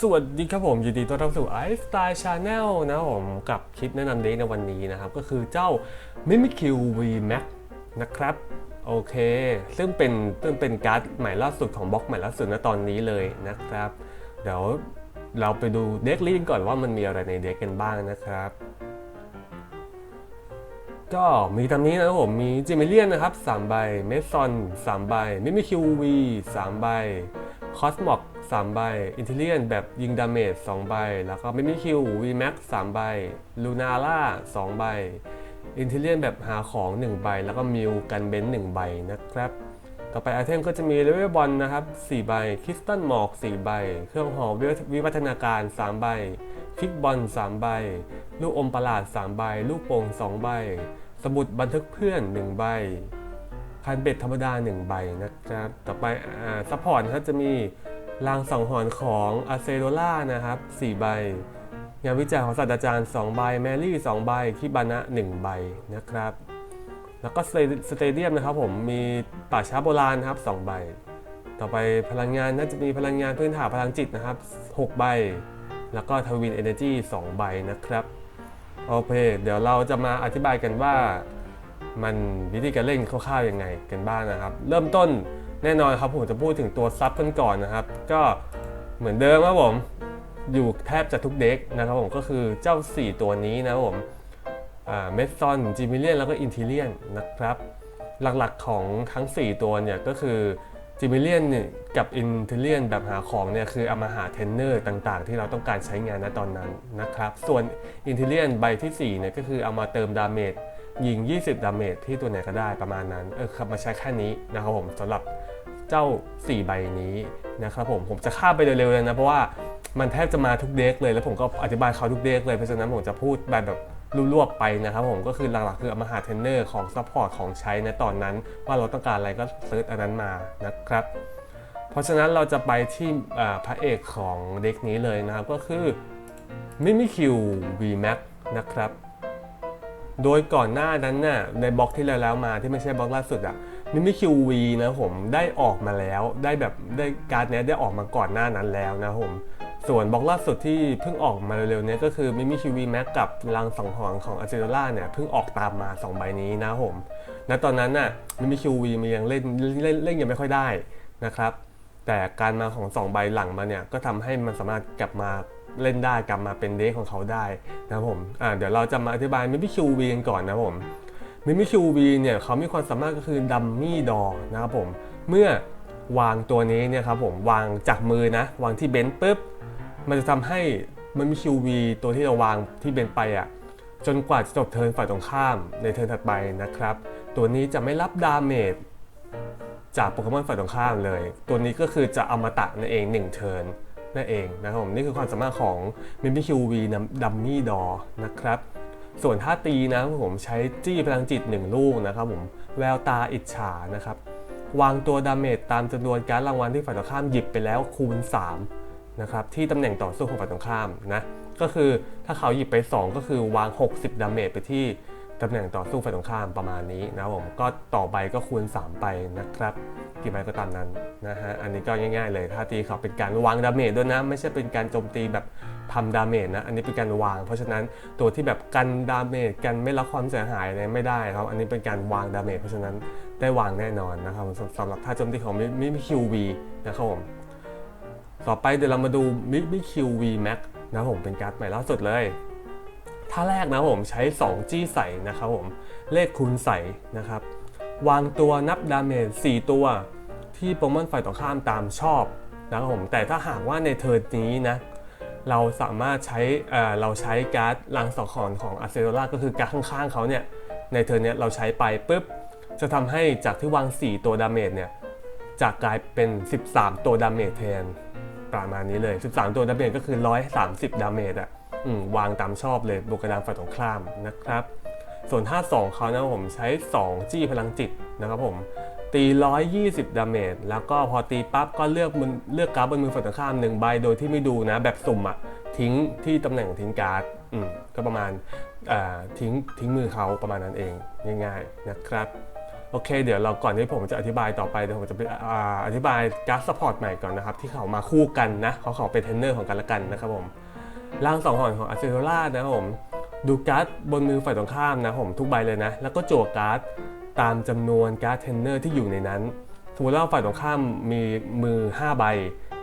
สวัสดีครับผมยินดีต้อนรับสู่ i Style Channel นะผมกับคลิปแนะนำเด็กในวันนี้นะครับ ก็คือเจ้า Mimikyu V Max นะครับ โอเค ซึ่งเป็นซึ่งเป็นการ์ดใหม่ล่าสุดของบล็อกใหม่ล่าสุดณตอนนี้เลยนะครับ เดี๋ยวเราไปดูเด็กลิงก่อนว่ามันมีอะไรในเด็กกันบ้างนะครับ ก็มีตามนี้นะครับผมมีจิมเมเลียนนะครับ3ใบเมซอน3ใบมิมิคิววี3ใบคอสมอก 3 ใบอินเทเลียนแบบยิงดาเมจ2ใบ แล้วก็มิมิคิววีแม็ก3ใบลูนาร่า2ใบอินเทเลียนแบบหาของ 1 ใบ แล้วก็มิวกันเบนซ์1ใบนะครับ ต่อไปไอเทมก็จะมีเลเวลบอลนะครับ4ใบคริสตัลหมอก 4 ใบ เครื่องหอวิวัฒนาการ 3 ใบฟิกบอล 3 ใบ ลูกอมประหลาด 3 ใบ ลูกโป่ง2 ใบ สมุดบันทึกเพื่อน 1 ใบคันเบ็ดธรรมดา 1 ใบนะครับ ต่อไปอ่าซัพพอร์ตนะครับจะมี รางสังหรณ์ของอาเซโดล่านะครับ4ใบ งานวิจัยของศาสตราจารย์ 2 ใบ แมรี่2ใบคิบานะ1ใบนะครับ แล้วก็สเตเดียมนะครับผมมีป่าช้าโบราณครับ2ใบ ต่อไปพลังงานน่าจะมีพลังงานพื้นฐานพลังจิตนะครับ 6 ใบ แล้วก็ทวินเอเนจี2ใบนะครับโอเคเดี๋ยวเราจะมาอธิบายกันว่ามันวิธีการเล่นคร่าวๆยังไงกันบ้างนะครับ เริ่มต้น แน่นอนครับผมจะพูดถึงตัวซับกันก่อนนะครับ ก็เหมือนเดิมครับผมอยู่แทบจะทุกเด็กนะครับผมก็คือเจ้า 4 ตัวนี้นะครับผมเมสซอนจิมิเลียนแล้วก็อินทิเลียนนะครับ หลักๆของทั้ง 4 ตัวเนี่ยก็คือจิมิเลียนกับอินทิเลียนแบบหาของเนี่ยคือเอามาหาเทนเนอร์ต่างๆ ที่เราต้องการใช้งานณตอนนั้นนะครับ ส่วนอินทิเลียนใบที่4เนี่ยก็คือเอามาเติมดาเมจยิง 20 ดาเมจที่ตัวไหนก็ได้ประมาณนั้น เออครับมาใช้แค่นี้นะครับผมสำหรับ เจ้า 4 ใบนี้นะครับผมผมจะข้ามไปเร็วๆเลยนะเพราะว่ามันแทบจะมาทุกเด็กเลย แล้วผมก็อธิบายเขาทุกเด็กเลยเพราะฉะนั้นผมจะพูดแบบแบบรวบๆไปนะครับผมก็คือหลักๆคือเอามาหาเทรนเนอร์ของซัพพอร์ตของใช้ในตอนนั้น ว่าเราต้องการอะไรก็เซิร์ชอันนั้นมานะครับ เพราะฉะนั้นเราจะไปที่พระเอกของเด็กนี้เลยนะครับ ก็คือ Mimikyu VMAX นะครับ โดยก่อนหน้านั้นน่ะในบล็อกที่แล้วแล้วมาที่ไม่ใช่บล็อกล่าสุดอะ มิมิคิววีนะผมได้ออกมาแล้วได้แบบได้การ์ดเนี้ยได้ออกมาก่อนหน้านั้นแล้วนะผมส่วนบล็อกล่าสุดที่เพิ่งออกมาเร็วๆนี้ก็คือมิมิคิววีแม็กกับลังสังหรณ์ของอาเซโดล่าเนี่ยเพิ่งออกตามมา 2 ใบนี้นะผมณตอนนั้นน่ะมิมิคิววีมันยังเล่นเล่นเล่นยังไม่ค่อยได้นะครับ แต่การมาของ 2 ใบหลังมาเนี่ยก็ทำให้มันสามารถกลับมาเล่นได้กลับมาเป็นเด็กของเขาได้นะผมอ่าเดี๋ยวเราจะมาอธิบายมิมิคิววีกันก่อนนะผม มิมิคิววีเนี่ยเขามีความสามารถก็คือดัมมี่ดอนะครับผม เมื่อวางตัวนี้เนี่ยครับผมวางจากมือนะ วางที่เบนซ์ปุ๊บ มันจะทำให้มิมิคิววีตัวที่เราวางที่เบนซ์ไปอะจนกว่าจะจบเทิร์นฝ่ายตรงข้ามในเทิร์นถัดไปนะครับ ตัวนี้จะไม่รับดาเมจจากโปเกมอนฝ่ายตรงข้ามเลย ตัวนี้ก็คือจะอมตะนั่นเอง1เทิร์นนั่นเองนะครับผมนี่คือความสามารถของ m i m i q v ดัมมี่ดอนะครับ ส่วนท่าตีนะผมใช้จี้พลังจิต 1 ลูกนะครับผมแววตาอิจฉานะครับวางตัวดาเมจตามจำนวนการรางวัลที่ฝ่ายตรงข้ามหยิบไปแล้วคูณ3นะครับที่ตำแหน่งต่อสู้ของฝ่ายตรงข้ามนะก็คือถ้าเขาหยิบไป 2 ก็คือวาง 60ดาเมจไปที่ตำแหน่งต่อสู้ฝ่ายตรงข้ามประมาณนี้นะผมก็ต่อใบก็คูณ 3 ไปนะครับกี่ใบก็ตามนั้นนะฮะอันนี้ก็ง่าย ๆ เลยถ้าตีเขาเป็นการวางดาเมจด้วยนะ ไม่ใช่เป็นการโจมตีแบบ ทำดาเมจนะ อันนี้เป็นการวาง เพราะฉะนั้นตัวที่แบบกันดาเมจกันไม่รับความเสียหายเนี่ยไม่ได้ครับ อันนี้เป็นการวางดาเมจเพราะฉะนั้นได้วางแน่นอนนะครับสำหรับท่าโจมตีของมิมิคิววีนะครับผมต่อไปเดี๋ยวเรามาดูมิมิคิววีแม็กนะครับผมเป็นการ์ดใหม่ล่าสุดเลยท่าแรกนะผมใช้ 2 จี้ใส่นะครับผมเลขคูณใส่นะครับ วางตัวนับดาเมจ4ตัวที่โปรโมนฝ่ายตรงข้ามตามชอบนะครับผมแต่ถ้าหากว่าในเทิร์นนี้นะ เราสามารถใช้เราใช้การ์ดลังสองขอนของอาเซโรล่าก็คือการ์ดข้างๆเขาเนี่ยในเทิร์นนี้ยเราใช้ไปปุ๊บจะทำให้จากที่วาง 4 ตัวดาเมจเนี่ยจะกลายเป็น 13 ตัวดาเมจแทนประมาณนี้เลย 13 ตัวดาเมจก็คือ 130 ดาเมจอะวางตามชอบเลยบวกกระดานฝ่ายตรงข้ามนะครับ ส่วนท่า2เขานะผมใช้ 2 จี้พลังจิตนะครับผม ตี 120 ดาเมจแล้วก็พอตีปั๊บก็เลือกมือเลือกการ์ดบนมือฝ่ายตรงข้าม1ใบโดยที่ไม่ดูนะ แบบสุ่มอะทิ้งที่ตำแหน่งทิ้งการ์ดอืมก็ประมาณทิ้งทิ้งมือเขาประมาณนั้นเองง่ายๆนะครับโอเค เดี๋ยวเราก่อนที่ผมจะอธิบายต่อไปเดี๋ยวผมจะไปออธิบายการ์ดซัพพอร์ตใหม่ก่อนนะครับ ที่เขามาคู่กันนะเขาเขาเป็นเทรนเนอร์ของกันและกันนะครับผมร่างสองหอนของอาร์เซโ l ล่านะครับผมดูการ์ดบนมือฝ่ายตรงข้ามนะผมทุกใบเลยนะ แล้วก็จั่วการ์ด ตามจำนวนการ์ดเทนเนอร์ที่อยู่ในนั้น สมมติว่าฝ่ายตรงข้ามมีมือ 5 ใบ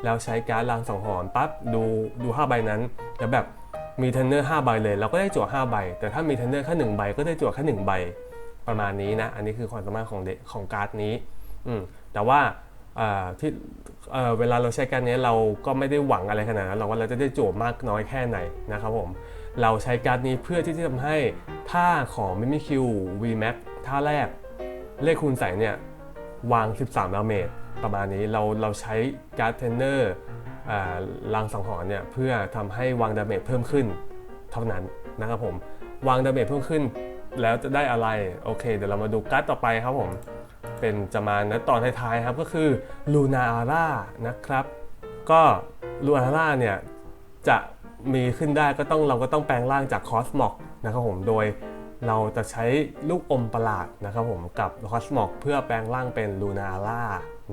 แล้วใช้การ์ดรางสังหรณ์ปั๊บดูดู 5 ใบนั้น แล้วแบบมีเทนเนอร์5ใบเลย เราก็ได้จั่ว5ใบ แต่ถ้ามีเทนเนอร์แค่1ใบก็ได้จั่วแค่1ใบประมาณนี้นะ อันนี้คือความสามารถของเดของการ์ดนี้อืมแต่ว่าที่เวลาเราใช้การดนี้เราก็ไม่ได้หวังอะไรขนาดนั้นเราว่าเราจะได้จั่วมากน้อยแค่ไหนนะครับผมเราใช้การ์ดนี้เพื่อที่จะทำให้ท่าของมิมิคิว VMAX ท่าแรก เลขคูณใส่เนี่ยวาง 13ดาเมจประมาณนี้เราเราใช้การ์ดเทนเนอร์ลางสังหรณ์เนี่ยเพื่อทำให้วางดาเมจเพิ่มขึ้นเท่านั้นนะครับผม วางดาเมจเพิ่มขึ้น แล้วจะได้อะไร โอเค เดี๋ยวเรามาดูการ์ดต่อไปครับผม เป็นจะมาณตอนท้ายๆครับก็คือลูนาอาร่านะครับ ก็ลูนาอาร่าเนี่ยจะมีขึ้นได้ก็ต้องเราก็ต้องแปลงร่างจากคอสมอกนะครับผม โดย เราจะใช้ลูกอมประหลาดนะครับผมกับคอสมอกเพื่อแปลงร่างเป็นลูนาร่า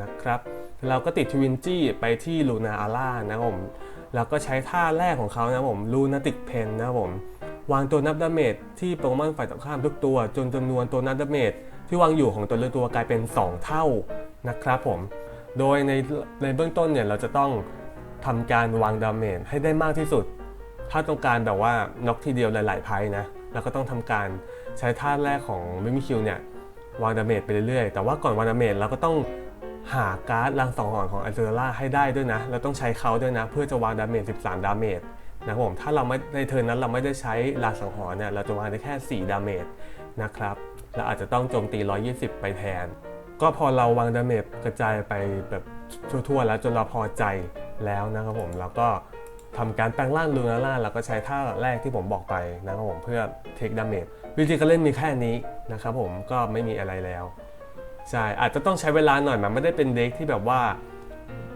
นะครับเราก็ติดทวินจี้ไปที่ลูนาร่านะครับผมแล้วก็ใช้ท่าแรกของเขานะครับผมลูนาติกเพนนะครับผมวางตัวนับดาเมจที่โปรแกรมฝ่ายตรงข้ามทุกตัว จนจำนวนตัวนับดาเมจที่วางอยู่ของตัวเลือตัวกลายเป็น 2 เท่านะครับผม โดยในในเบื้องต้นเนี่ยเราจะต้องทำการวางดาเมจให้ได้มากที่สุด ถ้าต้องการแบบว่าน็อกทีเดียวหลายๆไพ่นะ เราก็ต้องทำการใช้ท่าแรกของมิมิคิวเนี่ยวางดาเมจไปเรื่อยๆ แต่ว่าก่อนวางดาเมจเราก็ต้องหาการ์ดรังสองหอนของอัลเซอร่าให้ได้ด้วยนะ เราต้องใช้เขาด้วยนะ เพื่อจะวางดาเมจ 13 ดาเมจนะครับผม ถ้าเราไม่ในเทิร์นนั้นเราไม่ได้ใช้รังสังหรณ์เนี่ย เราจะวางได้แค่ 4 ดาเมจนะครับ เราอาจจะต้องโจมตี 120 ไปแทน ก็พอเราวางดาเมจกระจายไปแบบทั่วๆ แล้วจนเราพอใจแล้วนะครับผม แล้วก็ ทำการแปลงร่างลูนาร่าแล้วก็ใช้ท่าแรกที่ผมบอกไปนะครับผมเพื่อเทคดาเมจวิธีการเล่นมีแค่นี้นะครับผมก็ไม่มีอะไรแล้วใช่อาจจะต้องใช้เวลาหน่อยมันไม่ได้เป็นเด็กที่แบบว่า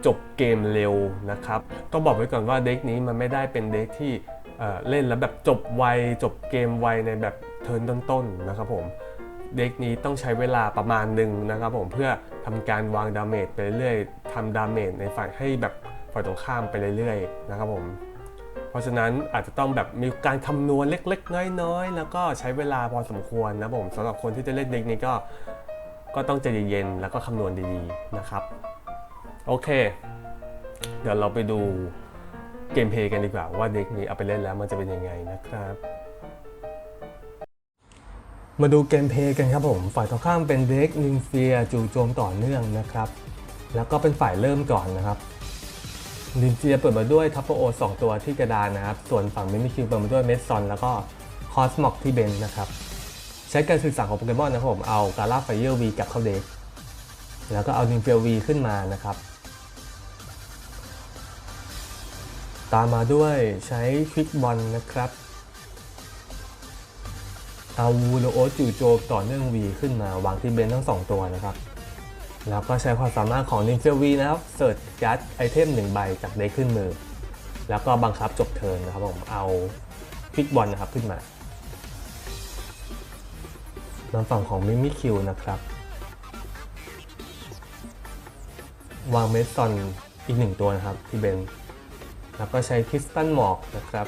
จบเกมเร็วนะครับต้องบอกไว้ก่อนว่าเด็กนี้มันไม่ได้เป็นเด็กที่เเล่นแล้วแบบจบไวจบเกมไวในแบบเทิร์นต้นๆนะครับผมเด็กนี้ต้องใช้เวลาประมาณหนึ่งนะครับผมเพื่อทำการวางดาเมจไปเรื่อยทำดาเมจในฝ่ายให้แบบ ฝ่ายตรงข้ามไปเรื่อยๆนะครับผมเพราะฉะนั้นอาจจะต้องแบบมีการคำนวณเล็กๆ น้อยๆ แล้วก็ใช้เวลาพอสมควรนะผมสำหรับคนที่จะเล่นเด็กนี้ก็ก็ต้องใจเย็นๆแล้วก็คำนวณดีๆนะครับโอเค เดี๋ยวเราไปดูเกมเพย์กันดีกว่าว่าเด็กนี้เอาไปเล่นแล้วมันจะเป็นยังไงนะครับมาดูเกมเพย์กันครับผม ฝ่ายตรงข้ามเป็นเด็กนินเฟียจู่โจมต่อเนื่องนะครับ แล้วก็เป็นฝ่ายเริ่มก่อนนะครับ นินเฟียเปิดมาด้วยทัพเปโอสองตัวที่กระดานนะครับ ส่วนฝั่งมิมิคิวเปิดมาด้วยเมสซอนแล้วก็คอสมอกที่เบนนะครับ ใช้การสื่อสารของโปเกมอนนะครับผมเอากาลาไฟเยอร์วีกลับเข้าเด็กแล้วก็เอานินเฟียวีขึ้นมานะครับ ตามมาด้วยใช้ควิกบอลนะครับเอาวูโลโอจูโจต่อเนื่องวีขึ้นมาวางที่เบนทั้ง 2 ตัวนะครับ แล้วก็ใช้ความสามารถของนิมเฟลวีนะครับเสิร์ชการ์ดไอเทมหนึ่งใบจากเด็กขึ้นมือ แล้วก็บังคับจบเทิร์นนะครับผมเอาพิกบอลนะครับขึ้นมาทางฝั่งของมิมิคิวนะครับ วางเมสซอนอีกหนึ่งตัวนะครับที่เบนแล้วก็ใช้คริสตัลหมอกนะครับ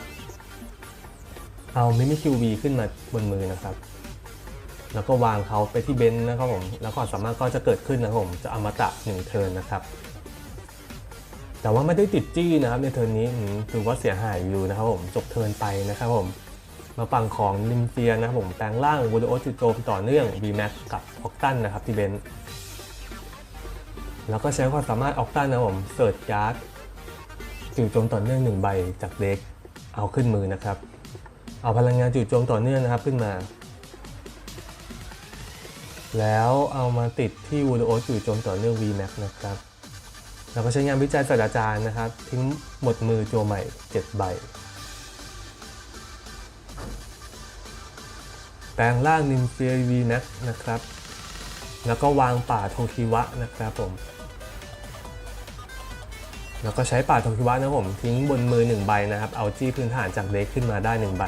เอามิมิคิวบีขึ้นมาบนมือนะครับ แล้วก็วางเขาไปที่เบนซ์นะครับผม แล้วความสามารถก็จะเกิดขึ้นนะครับผม จะอมตะหนึ่งเทิร์นนะครับ แต่ว่าไม่ได้ติดจี้นะครับในเทิร์นนี้ถือว่าเสียหายอยู่นะครับผม จบเทิร์นไปนะครับผม มาฝั่งของนิมเฟียนะครับผมแปลงร่างวูดโอจุดโจมต่อเนื่อง v m a x กับออกตันนะครับที่เบนซ์แล้วก็ใช้ความสามารถออกตันนะครับผมเสิร์ชการ์ดจู่โจมต่อเนื่องหนึ่งใบจากเด็กเอาขึ้นมือนะครับ เอาพลังงานจู่โจมต่อเนื่องนะครับขึ้นมา แล้วเอามาติดที่วูดโอจู่โจมต่อเนื่อง VMAX นะครับแล้วก็ใช้งานวิจัยศาสตราจารย์นะครับ ทิ้งหมดมือโจใหม่ 7 ใบ แปลงร่างนิมเฟีย VMAX นะครับ แล้วก็วางป่าโทคิวะนะครับผม แล้วก็ใช้ป่าโทคิวะนะครับผมทิ้งบนมือ 1 ใบนะครับ เอาจี้พื้นฐานจากเด็กขึ้นมาได้ 1 ใบ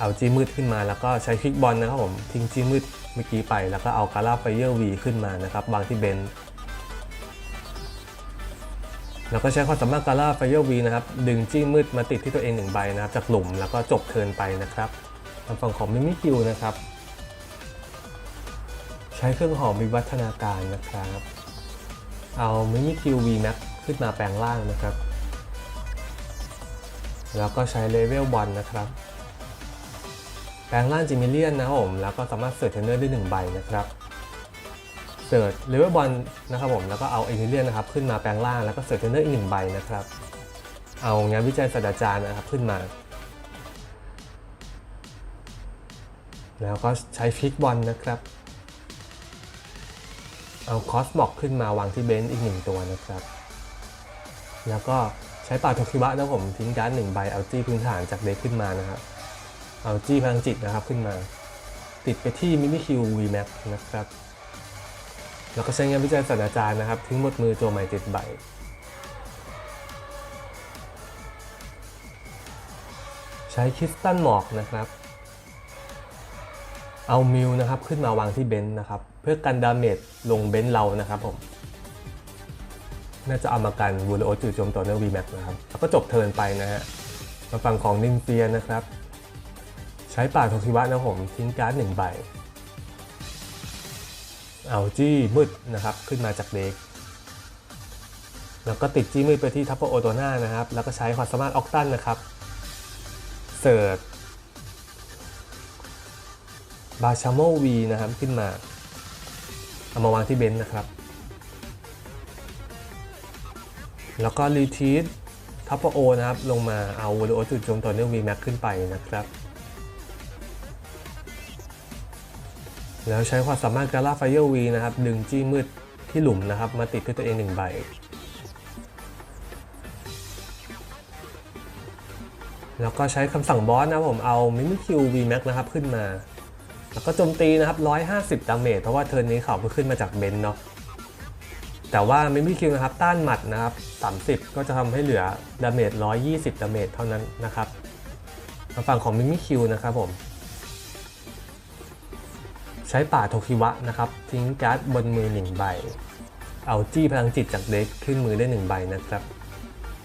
เอาจี้มืดขึ้นมาแล้วก็ใช้คลิกบอลนะครับผมทิ้งจี้มืด เมื่อกี้ไปแล้วก็เอากาลาไฟเยอร์วีขึ้นมานะครับวางที่เบนแล้วก็ใช้ความสามารถกาลาไฟเยอร์วีนะครับดึงจี้มืดมาติดที่ตัวเองหนึ่งใบนะครับจากหลุมแล้วก็จบเทิร์นไปนะครับทางฝั่งของมิมิคิวนะครับ ใช้เครื่องหอมวิวัฒนาการนะครับ เอามิมิคิววีแม็กขึ้นมาแปลงร่างนะครับ แล้วก็ใช้เลเวลบอลนะครับ แปลงร่างจิมิเลียนนะครับผม แล้วก็สามารถเสิร์ชเทรนเนอร์ได้หนึ่งใบนะครับ เสิร์ชเลเวลบอลนะครับผม แล้วก็เอาเอเลียนนะครับขึ้นมาแปลงร่าง แล้วก็เสิร์ชเทรนเนอร์อีกหนึ่งใบนะครับ เอางานวิจัยศาสตราจารย์นะครับขึ้นมา แล้วก็ใช้ฟิกบอลนะครับ เอาคอสบอกขึ้นมาวางที่เบนซ์อีกหนึ่งตัวนะครับ แล้วก็ใช้ป่าโทคิวะนะผมทิ้งการ์ดหนึ่งใบเอาจี้พื้นฐานจากเด็กขึ้นมานะครับ เอาจี้พลังจิตนะครับขึ้นมา ติดไปที่มิมิคิววีแม็กนะครับ แล้วก็ใช้งานวิจัยศาสตราจารย์นะครับ ทิ้งหมดมือตัวใหม่เจ็ดใบใช้คริสตัลหมอกนะครับ เอามิวนะครับขึ้นมาวางที่เบนซ์นะครับ เพื่อกันดาเมจลงเบนซ์เรานะครับผม น่าจะเอามากันวูลโอจู่โจมต่อเนื่อง VMAX นะครับ แล้วก็จบเทิร์นไปนะฮะ มาฝั่งของนินเฟียนะครับ ใช้ปาโทคิวะนะผมทิ้งการ์ดหนึ่งใบเอาจี้มืดนะครับขึ้นมาจากเด็กแล้วก็ติดจี้มืดไปที่ทัพเปอร์โอตัวหน้านะครับ แล้วก็ใช้ความสามารถออกตันนะครับเสิร์ชบาชาโมวีนะครับขึ้นมา เอามาวางที่เบนซ์นะครับ แล้วก็รีทีสทัพเปอร์โอนะครับ ลงมาเอาวอลโอจุดโจมต่อเนื่อง VMAX ขึ้นไปนะครับ แล้วใช้ความสามารถการ่าไฟเออร์วีนะครับ ดึงจี้มืดที่หลุมนะครับ มาติดที่ตัวเองหนึ่งใบ แล้วก็ใช้คำสั่งบอสนะผมเอามิมิคิว VMAX นะครับขึ้นมา แล้วก็โจมตีนะครับ 150 ดาเมจเพราะว่าเทิร์นนี้เขาเพิ่งขึ้นมาจากเบนเนาะแต่ว่ามิมิคิวนะครับต้านหมัดนะครับ 30 ก็จะทำให้เหลือดาเมจ120 ดาเมจเท่านั้นนะครับทาฝั่งของมิมิคิวนะครับผม ใช้ป่าโทคิวะนะครับทิ้งการ์ดบนมือ 1 ใบ เอาจี้พลังจิตจากเด็กขึ้นมือได้ 1 ใบนะครับ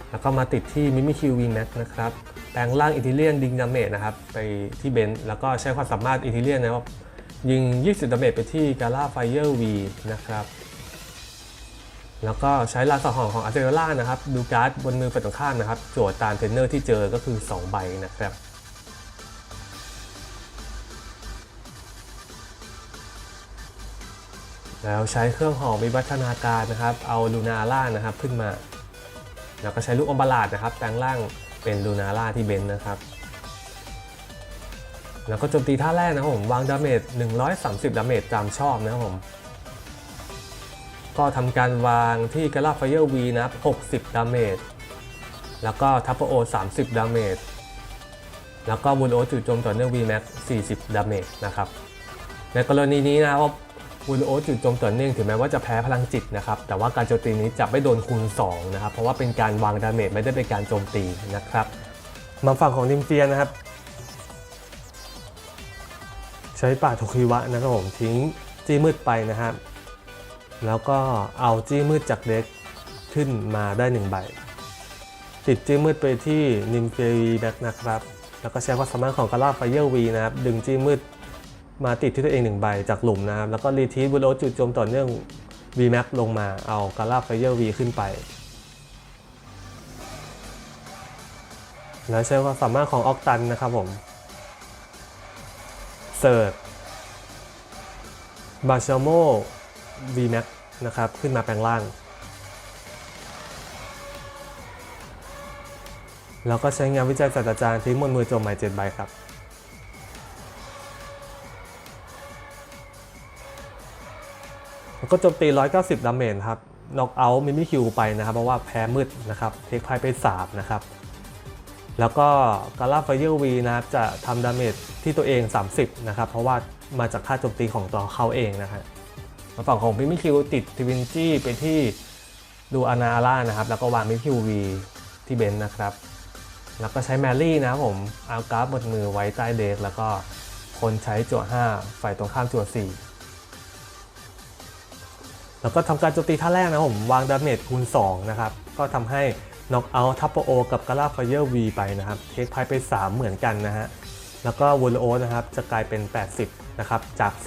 แล้วก็มาติดที่มิมิคิววีแม็กนะครับแปลงร่างอิทิเลียนดิงดาเมจนะครับไปที่เบนซ์แล้วก็ใช้ความสามารถอิทิเลียนนะครับยิง 20 ดาเมจไปที่กาล่าไฟเออร์วีนะครับ แล้วก็ใช้ลานสังหรณ์ของอาเซโล่านะครับ ดูการ์ดบนมือฝ่ายตรงข้ามนะครับ โจทย์ตามเทรนเนอร์ที่เจอก็คือ 2 ใบนะครับ แล้วใช้เครื่องหอมวิวัฒนาการนะครับ เอาลูนาร่านะครับขึ้นมา แล้วก็ใช้ลูกอมบาลาดนะครับแปลงร่างเป็นลูนาร่าที่เบนซ์นะครับ แล้วก็โจมตีท่าแรกนะครับผมวางดาเมจ 130 ดาเมจตามชอบนะครับผม ก็ทำการวางที่กาลาไฟเออร์วีนะครับ 60 ดาเมจ แล้วก็ทัพเปอร์โอ 30 ดาเมจ แล้วก็บูลโอจู่โจมต่อเนื่อง VMAX 40 ดาเมจนะครับ ในกรณีนี้นะครับ บูลโอจู่โจมต่อเนื่องถึงแม้ว่าจะแพ้พลังจิตนะครับ แต่ว่าการโจมตีนี้จะไม่โดนคูณ2นะครับ เพราะว่าเป็นการวางดาเมจไม่ได้เป็นการโจมตีนะครับ มาฝั่งของนิมเฟียนะครับ ใช้ป่าโทคิวะนะครับผมทิ้งจี้มืดไปนะครับ แล้วก็เอาจี้มืดจากเด็กขึ้นมาได้หนึ่งใบ ติดจี้มืดไปที่นิมเฟียวีแบ็กนะครับ แล้วก็ใช้ความสามารถของกาลาไฟเออร์วีนะครับ ดึงจี้มืด มาติดที่ตัวเองหนึ่งใบจากหลุมนะครับแล้วก็รีทีสบูโรจุดโจมต่อเนื่อง V Max ลงมาเอากาลาไฟเออร์วีขึ้นไป แล้วใช้ความสามารถของออกตันนะครับผมเสิร์ชบาชาโม VMAX นะครับ ขึ้นมาแปลงร่าง แล้วก็ใช้งานวิจัยศาสตราจารย์ทิ้งบนมือโจมหม่7ใบครับ ก็โจมตี 190 ดาเมจครับ น็อกเอาท์มิมิคิวไปนะครับ เพราะว่าแพ้มืดนะครับ เทคไพ่ไป 3 นะครับ แล้วก็กาลาไฟเยอร์วีนะครับ จะทำดาเมจที่ตัวเอง 30 นะครับ เพราะว่ามาจากค่าโจมตีของตัวเขาเองนะฮะฝั่งของมิมิคิวติดทิวินจี้ไปที่ดูอานาอาร่านะครับ แล้วก็วางมิมิคิววีที่เบนซ์นะครับ แล้วก็ใช้แมรี่นะครับผม เอากราฟบนมือไว้ใต้เด็กแล้วก็คนใช้จั่ว5ฝ่ายตรงข้ามจั่ว4 แล้วก็ทำการโจมตีท่าแรกนะครับผมวางดาเมจคูณ 2 นะครับ ก็ทำให้น็อกเอาท์ทัพโอกับกาลาฟเยอร์วีไปนะครับเทคไพไป 3 เหมือนกันนะฮะ แล้วก็วูลโอนะครับ จะกลายเป็น 80 นะครับ จาก 40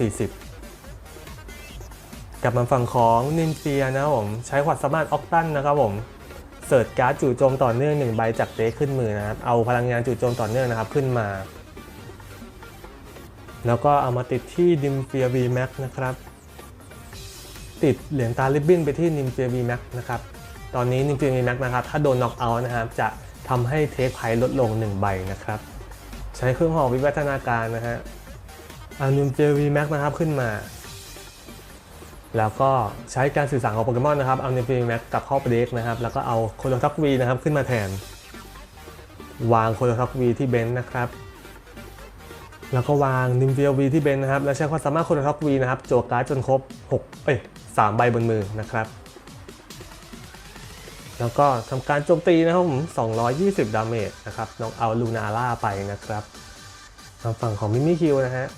กลับมาฝั่งของนินเฟียนะครับผมใช้ขวัดสามารถออกตันนะครับผมเสิร์ชการ์ดจู่โจมต่อเนื่อง1ใบจากเด็กขึ้นมือนะครับ เอาพลังงานจู่โจมต่อเนื่องนะครับขึ้นมา แล้วก็เอามาติดที่ดิมเฟียวีแม็กนะครับ ติดเหรียญตาลิบบินไปที่นิมเฟียวีแม็กนะครับ ตอนนี้นิมเฟียวีแม็กนะครับ ถ้าโดนน็อกเอาท์นะครับ จะทำให้เทคไพลดลง 1 ใบนะครับ ใช้เครื่องหอวิวัฒนาการนะฮะเอานิมเฟียวีแม็กนะครับขึ้นมา แล้วก็ใช้การสื่อสารของโปเกมอนนะครับ เอาเนฟิแม็กกลับเข้าไปเด็กนะครับ แล้วก็เอาโคโลทักวีนะครับขึ้นมาแทน วางโคโลทักวีที่เบนซ์นะครับแล้วก็วางนิมเฟียวีที่เบนซ์นะครับ แล้วใช้ความสามารถโคโลทักวีนะครับโจวการ์ดจนครบ 6 เอ้ย 3 ใบบนมือนะครับ แล้วก็ทำการโจมตีนะครับผม 220 ดาเมจนะครับน้องเอาลูนาร่าไปนะครับทางฝั่งของมิมิคิวนะฮะ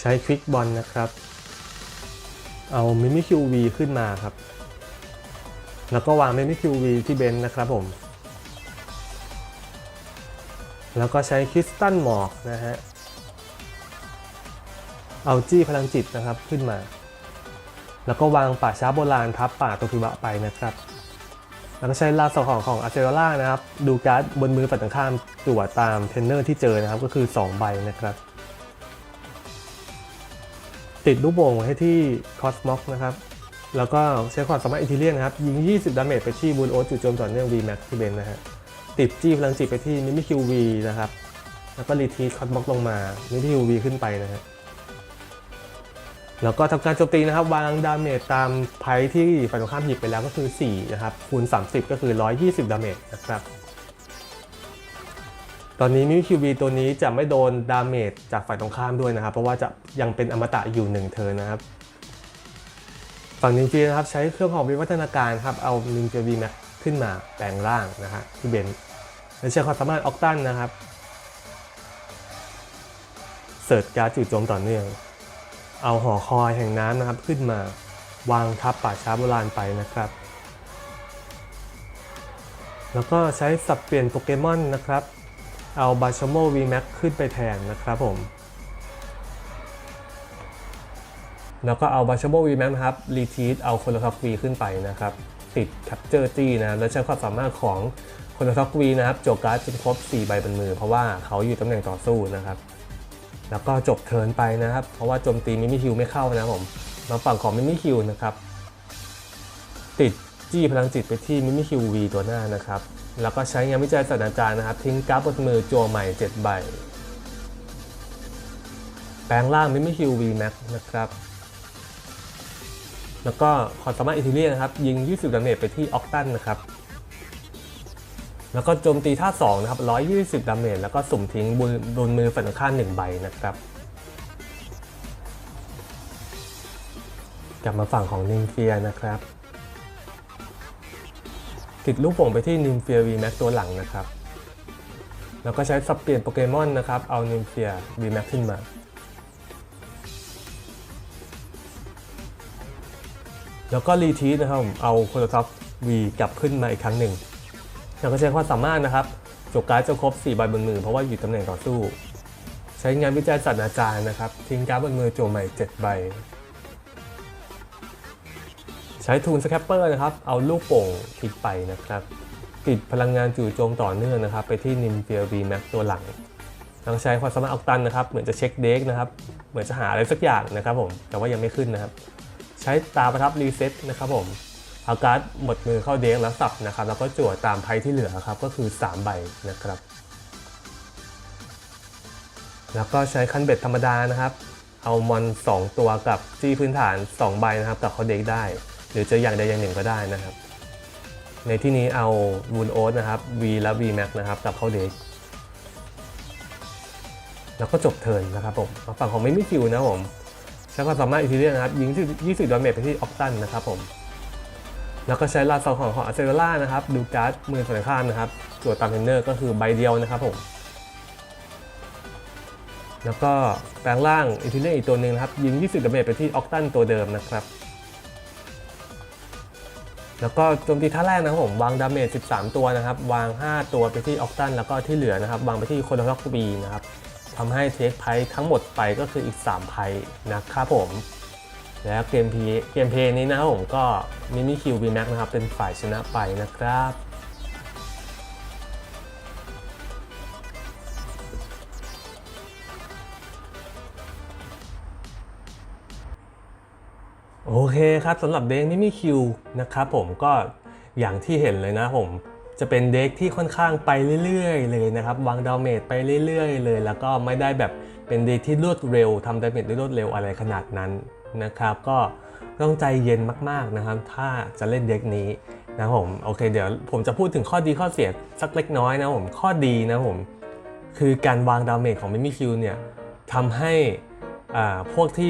ใช้ควิกบอลนะครับ เอามิมิคิววีขึ้นมาครับ แล้วก็วางมิมิคิววีที่เบนนะครับผม แล้วก็ใช้คริสตัลหมอกนะฮะ เอาจี้พลังจิตนะครับขึ้นมา แล้วก็วางป่าช้าโบราณทับป่าโตคิบะไปนะครับ แล้วก็ใช้ลาสของของอาเซโรล่านะครับ ดูการ์ดบนมือฝั่งตรงข้ามตรวจตามเทนเนอร์ที่เจอนะครับก็คือ 2 ใบนะครับ ติดลูกโป่งไว้ให้ที่คอสมอกนะครับแล้วก็ใช้ความสามารถอิทิเลียนนะครับ ยิง 20 ดาเมจไปที่บูลโอสจู่โจมต่อเนื่อง VMAX ที่เบนนะฮะติดจี้พลังจิตไปที่มิมิคิววีนะครับ แล้วก็รีทีคอสมอกลงมามิมิคิววีขึ้นไปนะฮะ แล้วก็ทำการโจมตีนะครับวางดาเมจตามไพ่ที่ฝ่ายตรงข้ามหยิบไปแล้วก็คือ4นะครับคูณ 30 ก็คือ 120 ดาเมจนะครับตอนนี้มิวคิวบีตัวนี้จะไม่โดนดาเมจจากฝ่ายตรงข้ามด้วยนะครับ เพราะว่าจะยังเป็นอมตะอยู่1เทิร์นนะครับฝั่งนินจีนะครับใช้เครื่องของวิวัฒนาการครับเอานินจาวีแม็กขึ้นมาแปลงร่างนะฮะที่เบนและใช้ความสามารถออกตันนะครับเสิร์ชการ์ดจู่โจมต่อเนื่อง เอาหอคอยแห่งน้ำนะครับขึ้นมาวางทับป่าช้าโบราณไปนะครับ แล้วก็ใช้สับเปลี่ยนโปเกมอนนะครับ เอาบาชโมวีแม็กขึ้นไปแทนนะครับผม แล้วก็เอาบาชโมวีแม็กนะครับรีทีสเอาคนละทักวีขึ้นไปนะครับ ติดแคปเจอร์จี้นะแล้วใช้ความสามารถของคนละทักวีนะครับโจกการ์ดจนครบ 4 ใบบนมือ เพราะว่าเขาอยู่ตำแหน่งต่อสู้นะครับ แล้วก็จบเทิร์นไปนะครับ เพราะว่าโจมตีมิมิคิวไม่เข้านะผมมาฝั่งของมิมิคิวนะครับ ติดจี้พลังจิตไปที่มิมิคิววีตัวหน้านะครับ แล้วก็ใช้งานวิจัยศาสตราจารย์นะครับ ทิ้งกราฟบนมือจัวใหม่ 7 ใบ แปลงร่างมิมิคิววีแม็กนะครับ แล้วก็ขอสามารถอิทิเลียนนะครับ ยิง 20ดาเมจไปที่ออกตันนะครับ แล้วก็โจมตีท่า2นะครับ 120 ดาเมจ แล้วก็สุ่มทิ้งบนบนมือฝั่งตรงข้าม1ใบนะครับ กลับมาฝั่งของนิมเฟียนะครับ ติดลูกโป่งไปที่นิมเฟีย VMAX ตัวหลังนะครับ แล้วก็ใช้สับเปลี่ยนโปเกมอนนะครับ เอานิมเฟีย VMAX ขึ้นมาแล้วก็รีทีสนะครับ เอาโคโลท็อป V กลับขึ้นมาอีกครั้งหนึ่ง แล้วก็ใช้ความสามารถนะครับจบการ์ดจะครบ4ใบบนมือเพราะว่าอยู่ตำแหน่งต่อสู้ ใช้งานวิจัยศาสตราจารย์นะครับ ทิ้งการ์ดบนมือโจมใหม่ 7 ใบ ใช้ทูนสแคปเปอร์นะครับ เอาลูกโป่งทิ้งไปนะครับ ติดพลังงานจู่โจมต่อเนื่องนะครับ ไปที่นิมเฟียวีแม็กตัวหลังต้องใช้ความสามารถออกตันนะครับ เหมือนจะเช็คเด็กนะครับ เหมือนจะหาอะไรสักอย่างนะครับผม แต่ว่ายังไม่ขึ้นนะครับ ใช้ตาประทับรีเซ็ตนะครับผม เอาการ์ดหมดมือเข้าเด็กแล้วสับนะครับ แล้วก็จั่วตามไพ่ที่เหลือครับ ก็คือ 3 ใบนะครับ แล้วก็ใช้คันเบ็ดธรรมดานะครับ เอามอน 2 ตัวกับจี้พื้นฐาน 2 ใบนะครับกับเขาเด็กได้ หรือจะอย่างใดอย่างหนึ่งก็ได้นะครับ ในที่นี้เอาวูนโอ๊ตนะครับ V และ V Max นะครับกับเข้าเด็กแล้วก็จบเทินนะครับผมฝั่งของไม่มีคิวนะผมใช้ความสามารถอิทิเลียนนะครับยิง 20ดาเมจไปที่ออกตันนะครับผม แล้วก็ใช้ลายสองของของอาเซเ l ล่านะครับ ดูการ์ดมือฝ่ายข้ามนะครับตัวตามเทนเนอร์ก็คือใบเดียวนะครับผม แล้วก็แปลงร่างอิทิเลียนอีกตัวหนึ่งนะครับ ยิง 20ดาเมจไปที่ออกตันตัวเดิมนะครับ แล้วก็โจมตีท่าแรกนะครับผม วางดาเมจ 13 ตัวนะครับ วาง 5 ตัวไปที่ออกตันแล้วก็ที่เหลือนะครับ วางไปที่โคโนล็อกบีนะครับทำให้เทคไพทั้งหมดไปก็คืออีก 3 ไพนะครับผม แล้วเกมเพลย์เกมเพย์นี้นะครับผมก็มิมิคิวบีแม็กนะครับเป็นฝ่ายชนะไปนะครับโอเคครับสำหรับเด็กมิมิคิวนะครับผมก็อย่างที่เห็นเลยนะผม จะเป็นเด็กที่ค่อนข้างไปเรื่อยๆ เลยนะครับ วางดาเมจไปเรื่อยๆ เลย แล้วก็ไม่ได้แบบเป็นเด็กที่รวดเร็วทำดาเมจได้รวดเร็วอะไรขนาดนั้น นะครับ ก็ต้องใจเย็นมากๆนะครับ ถ้าจะเล่นเด็กนี้นะผมโอเคเดี๋ยวผมจะพูดถึงข้อดีข้อเสียสักเล็กน้อยนะผมข้อดีนะผมคือการวางดาเมจของมิมิคิวเนี่ยทำให้พวกที่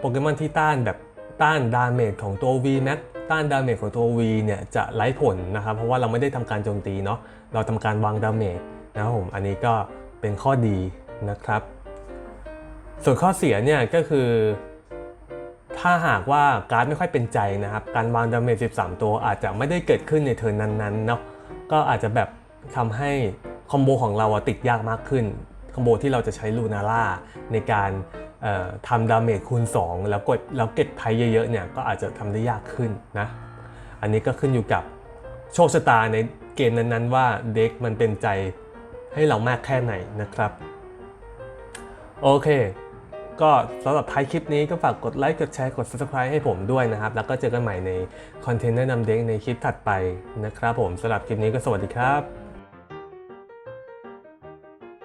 โปเกมอนที่ต้านแบบต้านดาเมจของตัว V Max ต้านดาเมจของตัว V เนี่ยจะไร้ผลนะครับ เพราะว่าเราไม่ได้ทำการโจมตีเนาะเราทำการวางดาเมจนะครับผมอันนี้ก็เป็นข้อดีนะครับ ส่วนข้อเสียเนี่ยก็คือ ถ้าหากว่าการ์ดไม่ค่อยเป็นใจนะครับ การวางดาเมจ13 ตัวอาจจะไม่ได้เกิดขึ้นในเทิร์นนั้นๆเนาะก็อาจจะแบบทำให้คอมโบของเราติดยากมากขึ้นคอมโบที่เราจะใช้ลูนาร่าในการทำดาเมจคูณ 2 แล้วกดแล้วเก็บไพ่เยอะๆเนี่ยก็อาจจะทำได้ยากขึ้นนะ อันนี้ก็ขึ้นอยู่กับโชคชะตาในเกมนั้นๆว่าเด็กมันเป็นใจให้เรามากแค่ไหนนะครับ โอเค ก็สำหรับท้ายคลิปนี้ก็ฝากกดไลค์ กดแชร์ กด subscribe ให้ผมด้วยนะครับ แล้วก็เจอกันใหม่ในคอนเทนต์แนะนำเด็กในคลิปถัดไปนะครับผมสำหรับคลิปนี้ก็สวัสดีครับ